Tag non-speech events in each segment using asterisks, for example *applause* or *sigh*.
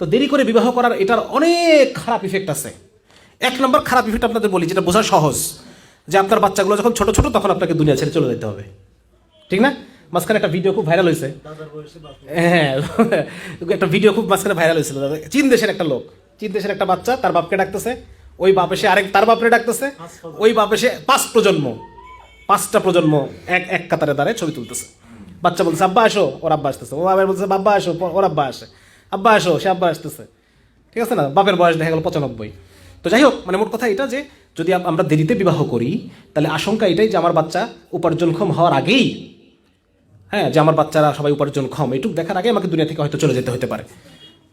তো দেরি করে বিবাহ করার এটার অনেক খারাপ ইফেক্ট আছে। এক নম্বর খারাপ ইফেক্ট আপনাদের বলি যেটা বোঝা সহজ যে আপনার বাচ্চাগুলো যখন ছোট ছোট তখন আপনাকে দুনিয়া ছেড়ে চলে যেতে হবে। ঠিক না? মাঝখানে একটা ভিডিও খুব ভাইরাল হয়েছে। হ্যাঁ *laughs* একটা ভিডিও খুব মাঝখানে ভাইরাল হয়েছিল চীন দেশের একটা লোক চীন দেশের একটা বাচ্চা তার বাপকে ডাকতেছে ওই বাপ এসে আরেক তার বাপরে ডাকতেছে ওই বাপ এসে পাঁচ প্রজন্ম পাঁচটা প্রজন্ম এক এক কাতারে দাঁড়ায় ছবি তুলতেছে। বাচ্চা বলছে আব্বা আসো। ওর আব্বা আসতেছে। ও আবার বলতেছে বাব্বা আসো। ওর আব্বা আসে। আব্বা আসো সে আব্বা আসতেছে। ঠিক আছে না? বাপের বয়স দেখা গেল পঁচানব্বই। তো যাই হোক মানে মোট কথা এটা যে যদি আমরা দেরিতে বিবাহ করি, তাহলে আশঙ্কা এটাই যে আমার বাচ্চা উপার্জনক্ষম হওয়ার আগেই হ্যাঁ যে আমার বাচ্চারা সবাই উপার্জনক্ষম, এটুকু দেখার আগে আমাকে দুনিয়া থেকে হয়তো চলে যেতে হতে পারে।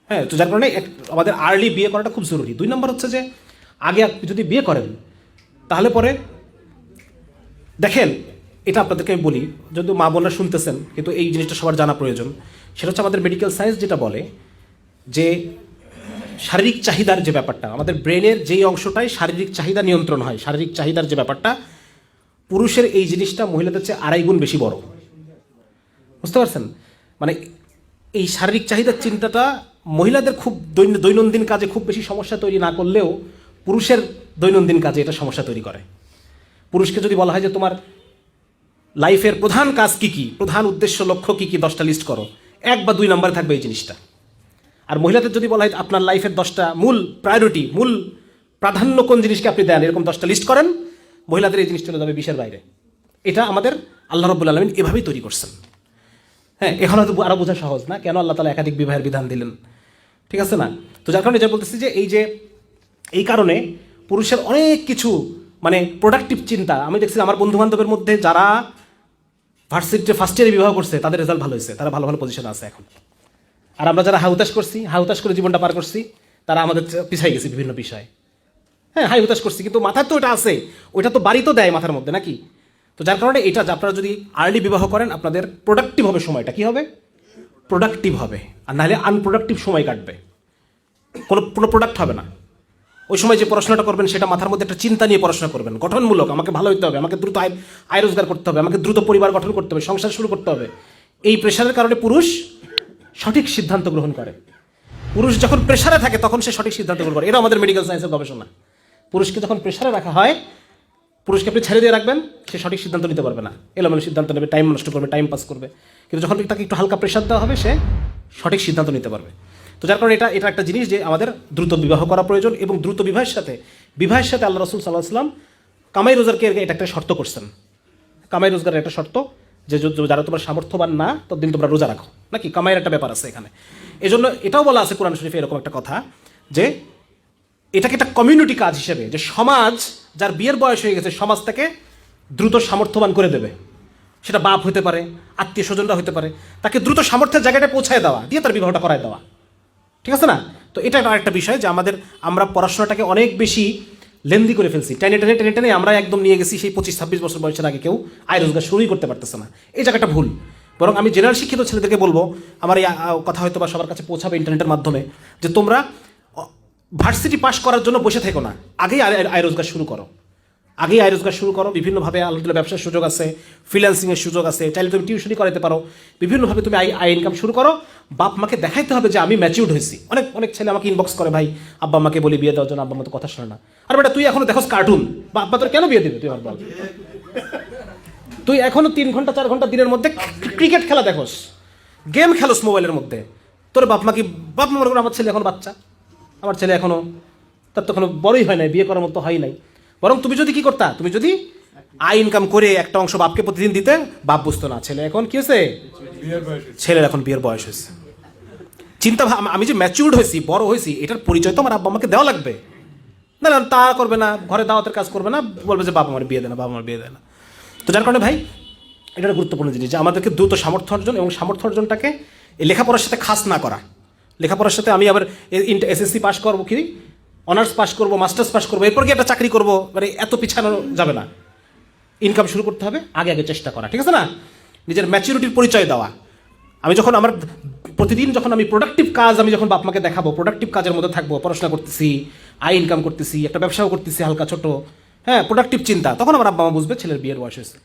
হ্যাঁ তো যার কারণে আমাদের আর্লি বিয়ে করাটা খুব জরুরি। দুই নম্বর হচ্ছে যে, আগে আপনি যদি বিয়ে করেন, তাহলে পরে দেখেন, এটা আপনাদেরকে আমি বলি যদি মা বোনরা শুনতেছেন, কিন্তু এই জিনিসটা সবার জানা প্রয়োজন। সেটা হচ্ছে আমাদের মেডিকেল সায়েন্স যেটা বলে যে শারীরিক চাহিদার যে ব্যাপারটা, আমাদের ব্রেনের যেই অংশটাই শারীরিক চাহিদা নিয়ন্ত্রণ হয়, শারীরিক চাহিদার যে ব্যাপারটা, পুরুষের এই জিনিসটা মহিলাদের চেয়ে আড়াই গুণ বেশি বড়। বুঝতে পারছেন? মানে এই শারীরিক চাহিদার চিন্তাটা মহিলাদের খুব দৈন- দৈনন্দিন কাজে খুব বেশি সমস্যা তৈরি না করলেও পুরুষের দৈনন্দিন কাজে এটা সমস্যা তৈরি করে। পুরুষকে যদি বলা হয় যে তোমার লাইফের প্রধান কাজ কি কি, প্রধান উদ্দেশ্য, লক্ষ্য কি কি, দশটা লিস্ট করো। এক বা দুই নম্বরে থাকবে এই জিনিসটা। আর মহিলাদের যদি বলা হয় আপনার লাইফের দশটা মূল প্রায়োরিটি মূল প্রাধান্য কোন জিনিসকে আপনি দেন, এরকম দশটা লিস্ট করেন, মহিলাদের এই জিনিস চলে যাবে বিশের বাইরে। এটা আমাদের আল্লাহ রব্বুল আলমিন এভাবেই তৈরি করছেন। হ্যাঁ এখন হয়তো আরও বোঝা সহজ না, কেন আল্লাহ তালা একাধিক বিবাহের বিধান দিলেন? ঠিক আছে না? তো যার কারণে যে বলতেছি যে এই যে, এই কারণে পুরুষের অনেক কিছু মানে প্রোডাক্টিভ চিন্তা, আমি দেখছি আমার বন্ধু বান্ধবের মধ্যে যারা ভার্সিটিতে ফার্স্ট ইয়ারে বিবাহ করছে, তাদের রেজাল্ট ভালো হয়েছে, তারা ভালো ভালো পজিশনে আছে এখন। আর আমরা যারা হাউতাস করছি হাউতাস করে জীবনটা পার করছি, তারা আমাদের পিছাই গেছি বিভিন্ন বিষয়ে। হ্যাঁ হাই হুতাশ করছি, কিন্তু মাথার তো ওটা আছে। ওইটা তো বাড়ি তো দেয় মাথার মধ্যে, নাকি? তো যার কারণে এটা আপনারা যদি আর্লি বিবাহ করেন, আপনাদের প্রোডাক্টিভ হবে সময়টা। কি হবে? প্রোডাক্টিভ হবে। আর নাহলে আনপ্রোডাক্টিভ সময় কাটবে। কোনো কোনো প্রোডাক্ট হবে না। ওই সময় যে পড়াশোনাটা করবেন, সেটা মাথার মধ্যে একটা চিন্তা নিয়ে পড়াশোনা করবেন। গঠনমূলক, আমাকে ভালো হতে হবে, আমাকে দ্রুত আয় আয় রোজগার করতে হবে, আমাকে দ্রুত পরিবার গঠন করতে হবে, সংসার শুরু করতে হবে। এই প্রেশারের কারণে পুরুষ সঠিক সিদ্ধান্ত গ্রহণ করে। পুরুষ যখন প্রেশারে থাকে, তখন সে সঠিক সিদ্ধান্ত গ্রহণ করে। এটা আমাদের মেডিকেল সায়েন্সের গবেষণা। পুরুষকে যখন প্রেশারে রাখা হয়, পুরুষকে আপনি ছেড়ে দিয়ে রাখবেন, সে সঠিক সিদ্ধান্ত নিতে পারবে না। এলোমেলো সিদ্ধান্ত নেবে টাইম নষ্ট করবে টাইম পাস করবে। কিন্তু যখন তাকে একটু হালকা প্রেশার দেওয়া হবে, সে সঠিক সিদ্ধান্ত নিতে পারবে। তো যার কারণে এটা এটা একটা জিনিস যে আমাদের দ্রুত বিবাহ করা প্রয়োজন এবং দ্রুত বিবাহের সাথে বিবাহের সাথে আল্লাহ রসুল সাল্লাহ আসলাম কামাই রোজগারকে এটা একটা শর্ত করছেন। কামাই রোজগারের একটা শর্ত যে যারা তোমার সামর্থ্যবান না, ততদিন তোমরা রোজা রাখো। নাকি? কামাইয়ের একটা ব্যাপার আছে এখানে। এজন্য এটাও বলা আছে কোরআন শরীফে এরকম একটা কথা, যে এটাকে একটা কমিউনিটি কাজ হিসেবে, যে সমাজ যার বিয়ের বয়স হয়ে গেছে, সমাজ তাকে দ্রুত সামর্থ্যবান করে দেবে। সেটা বাপ হতে পারে, আত্মীয় স্বজনরা হতে পারে, তাকে দ্রুত সামর্থ্যের জায়গাটা পৌঁছায় দেওয়া, দিয়ে তার বিবাহটা করায় দেওয়া। ঠিক আছে না? তো এটা একটা বিষয় যে আমাদের, আমরা পড়াশোনাটাকে অনেক বেশি লেন্দি করে ফেলছি। টেনে টেনে টেনে টেনে আমরা একদম নিয়ে গেছি সেই পঁচিশ, ছাব্বিশ বছর বয়সের আগে কেউ আয় রোজগার শুরুই করতে পারতেছে না। এই জায়গাটা ভুল। বরং আমি জেনারেল শিক্ষিত ছেলেদেরকে বলব, আমার এই কথা হয়তো বা সবার কাছে পৌঁছাবে ইন্টারনেটের মাধ্যমে, যে তোমরা ভার্সিটি পাশ করার জন্য বসে থেকো না। আগেই আয় রোজগার শুরু করো। আগেই আয় রোজগার শুরু করো, বিভিন্নভাবে আলহামদুলিল্লাহ ব্যবসার সুযোগ আছে ফ্রিল্যান্সিংয়ের সুযোগ আছে, চাইলে তুমি টিউশনই করাতে পারো, বিভিন্নভাবে তুমি আই আয় ইনকাম শুরু করো। বাপ মাকে দেখাইতে হবে যে আমি ম্যাচিউর্ড হয়েছি। অনেক অনেক ছেলে আমাকে ইনবক্স করে, ভাই, আব্বা মাকে বলি বিয়ে দেওয়ার জন্য আব্বা মা তো কথা শোনে না। আর বেটা, তুই এখনও দেখোস কার্টুন বা আব্বা তোর কেন বিয়ে দেবে, তুই বল। তুই এখনও তিন ঘণ্টা, চার ঘণ্টা দিনের মধ্যে ক্রিকেট খেলা দেখোস। গেম খেলোস মোবাইলের মধ্যে। তোর বাপ মা কি বাপ মা মনে করো আমার ছেলে এখন বাচ্চা। আমার ছেলে এখনও, তার তো এখনও বড়ই হয় নাই, বিয়ে করার মতো হয় নাই। বরং তুমি যদি কি করতা তুমি যদি আয় ইনকাম করে একটা অংশ বাপকে প্রতিদিন দিতে বাপ বুঝতো না ছেলে এখন কি হয়েছে? ছেলের এখন বিয়ের বয়স হয়েছে। চিন্তা ভাব- আমি যে ম্যাচিউর্ড হয়েছি বড় হয়েছি এটার পরিচয় তো আমার আব্বা আমাকে দেওয়া লাগবে। না না তা করবে না ঘরে দাওয়াতের কাজ করবে না বলবে যে বাবা আমার বিয়ে দেয় না বাবা আমার বিয়ে দেয় না। তো যার কারণে ভাই এটা গুরুত্বপূর্ণ জিনিস যে আমাদেরকে দ্রুত সামর্থ্য অর্জন এবং সামর্থ্য অর্জনটাকে লেখাপড়ার সাথে খাস না করা। লেখাপড়ার সাথে আমি আবার এসএসসি পাশ করব কি? অনার্স পাস করব, মাস্টার্স পাস করব, এরপর কি একটা চাকরি করব মানে এত পিছানো যাবে না। ইনকাম শুরু করতে হবে, আগে আগে চেষ্টা করা, ঠিক আছে না? নিজের ম্যাচিউরিটির পরিচয় দেওয়া। আমি যখন আমার প্রতিদিন যখন আমি প্রোডাক্টিভ কাজ আমি যখন বাপ মাকে দেখাবো প্রোডাক্টিভ কাজের মধ্যে থাকব, পড়াশোনা করতেছি, আয় ইনকাম করতেছি, একটা ব্যবসাও করতেছি হালকা ছোট হ্যাঁ প্রোডাক্টিভ চিন্তা, তখন আমার আব্বা বুঝবে ছেলের বিয়ের বয়স হয়েছে।